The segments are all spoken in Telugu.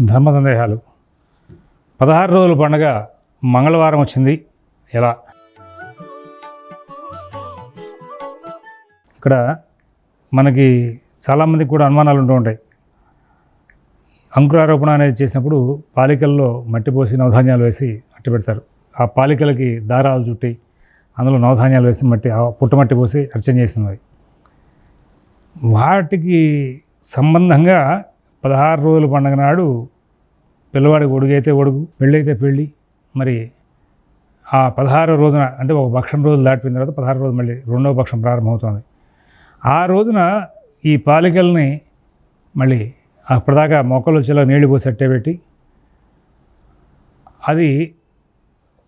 ధర్మ సందేహాలు. పదహారు రోజుల పండగ మంగళవారం వచ్చింది. ఎలా? ఇక్కడ మనకి చాలామందికి కూడా అనుమానాలు ఉంటూ ఉంటాయి. అంకురారోపణ అనేది చేసినప్పుడు పాలికల్లో మట్టి పోసి నవధాన్యాలు వేసి అట్టి పెడతారు. ఆ పాలికలకి దారాలు చుట్టి అందులో నవధాన్యాలు వేసి మట్టి పుట్టమట్టి పోసి అర్చన చేస్తున్నవి వాటికి సంబంధంగా పదహారు రోజుల పండగ నాడు పిల్లవాడికి ఒడుగైతే ఒడుగు పెళ్ళైతే పెళ్ళి. మరి ఆ పదహారో రోజున అంటే ఒక పక్షం రోజులు దాటిపోయిన తర్వాత పదహారు రోజు మళ్ళీ రెండవ పక్షం ప్రారంభమవుతుంది. ఆ రోజున ఈ పాలికల్ని మళ్ళీ అప్పటిదాకా మొక్కలు వచ్చేలా నీళ్ళు పోసి పెట్టి అది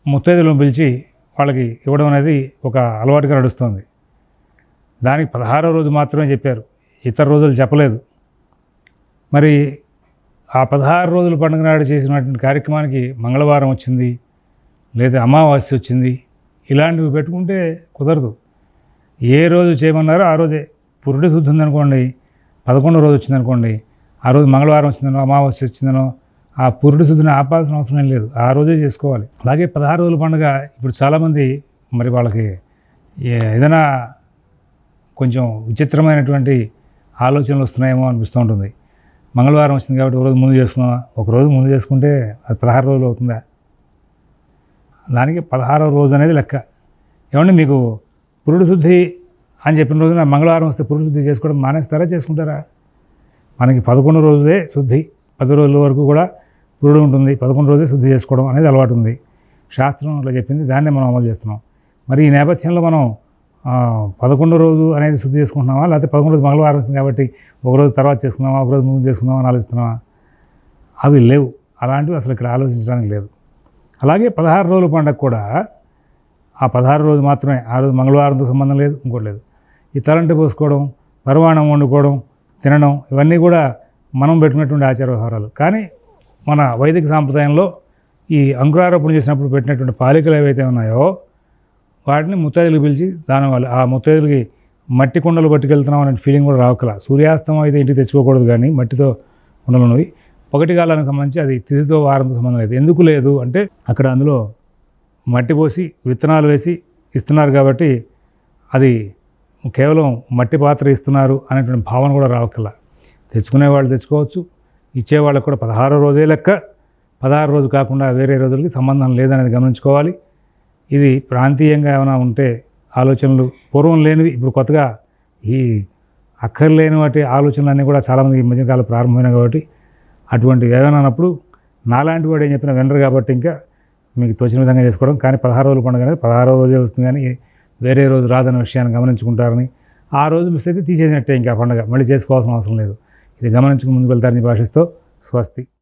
ముత్తైదులను పిలిచి వాళ్ళకి ఇవ్వడం అనేది ఒక అలవాటుగా నడుస్తుంది. దానికి పదహారో రోజు మాత్రమే చెప్పారు. ఇతర రోజులు చెప్పలేదు. మరి ఆ పదహారు రోజుల పండుగ నాడు చేసినటువంటి కార్యక్రమానికి మంగళవారం వచ్చింది లేదా అమావాస్య వచ్చింది ఇలాంటివి పెట్టుకుంటే కుదరదు. ఏ రోజు చేయమన్నారో ఆ రోజే. పురుడు శుద్ధి ఉందనుకోండి పదకొండో రోజు వచ్చిందనుకోండి ఆ రోజు మంగళవారం వచ్చిందనో అమావాస్య వచ్చిందనో ఆ పురుడు శుద్ధిని ఆపాల్సిన అవసరం ఏం లేదు. ఆ రోజే చేసుకోవాలి. అలాగే పదహారు రోజుల పండుగ ఇప్పుడు చాలామంది మరి వాళ్ళకి ఏ- ఏదైనా కొంచెం విచిత్రమైనటువంటి ఆలోచనలు వస్తున్నాయేమో అనిపిస్తూ ఉంటుంది. మంగళవారం వచ్చింది కాబట్టి ఒక రోజు ముందు చేసుకున్నాం ఒక రోజు ముందు చేసుకుంటే అది పదహారు రోజులు అవుతుందా? దానికి పదహారవ రోజు అనేది లెక్క. ఏమండి మీకు పురుడు శుద్ధి అని చెప్పిన రోజున మంగళవారం వస్తే పురుడు శుద్ధి చేసుకోవడం మానేస్తారా చేసుకుంటారా? మనకి పదకొండు రోజులే శుద్ధి. పది రోజుల వరకు కూడా పురుడు ఉంటుంది. పదకొండు రోజే శుద్ధి చేసుకోవడం అనేది అలవాటు ఉంది. శాస్త్రం అట్లా చెప్పింది. దాన్నే మనం అమలు చేస్తున్నాం. మరి ఈ నేపథ్యంలో మనం పదకొండో రోజు అనేది శుద్ధి చేసుకుంటున్నామా లేకపోతే పదకొండు రోజు మంగళవారం వస్తుంది కాబట్టి ఒక రోజు తర్వాత చేసుకుందామా? ఒక రోజు ముందు చేసుకుందామా? అని ఆలోచిస్తున్నామా అవి లేవు. అలాంటివి అసలు ఇక్కడ ఆలోచించడానికి లేదు. అలాగే పదహారు రోజుల పండగ కూడా ఆ పదహారు రోజు మాత్రమే. ఆ రోజు మంగళవారంతో సంబంధం లేదు ఇంకోటి లేదు. ఈ తలంటి పోసుకోవడం పరవాణం వండుకోవడం తినడం ఇవన్నీ కూడా మనం పెట్టినటువంటి ఆచార వ్యవహారాలు. కానీ మన వైదిక సాంప్రదాయంలో ఈ అంకురారోపణ చేసినప్పుడు పెట్టినటువంటి పాలికలు ఏవైతే ఉన్నాయో వాటిని ముత్తైదులు పిలిచి దాని వల్ల ఆ ముత్తైదులకి మట్టి కుండలు పట్టుకెళ్తున్నాం అనే ఫీలింగ్ కూడా రావక్కల. సూర్యాస్తమం అయితే ఇంటికి తెచ్చుకోకూడదు కానీ మట్టితో కుండలు ఉన్నవి. కాలానికి సంబంధించి అది తిథితో వారంతో సంబంధం లేదు. ఎందుకు లేదు అంటే అక్కడ అందులో మట్టి పోసి విత్తనాలు వేసి ఇస్తున్నారు కాబట్టి అది కేవలం మట్టి పాత్ర ఇస్తున్నారు అనేటువంటి భావన కూడా రావక్కల. తెచ్చుకునే వాళ్ళు తెచ్చుకోవచ్చు. ఇచ్చేవాళ్ళకు కూడా పదహారో రోజే లెక్క. పదహారు రోజు కాకుండా వేరే రోజులకి సంబంధం లేదనేది గమనించుకోవాలి. ఇది ప్రాంతీయంగా ఏమైనా ఉంటే ఆలోచనలు పూర్వం లేనివి ఇప్పుడు కొత్తగా ఈ అక్కర్లేని వాటి ఆలోచనలన్నీ కూడా చాలామంది ఈ మధ్యకాలం ప్రారంభమైన కాబట్టి అటువంటివి ఏమైనా అన్నప్పుడు నాలాంటి వాడు ఏం చెప్పినా వినరు కాబట్టి ఇంకా మీకు తోచిన విధంగా చేసుకోవడం. కానీ పదహారు రోజులు పండుగ అనేది పదహారు రోజే వస్తుంది కానీ వేరే రోజు రాదన్న విషయాన్ని గమనించుకుంటారని ఆ రోజు మిస్ అయితే తీసేసినట్టే ఇంకా పండుగ. మళ్ళీ చేసుకోవాల్సిన అవసరం లేదు. ఇది గమనించుకుని ముందుకు వెళ్తారని భాషిస్తూ స్వస్తి.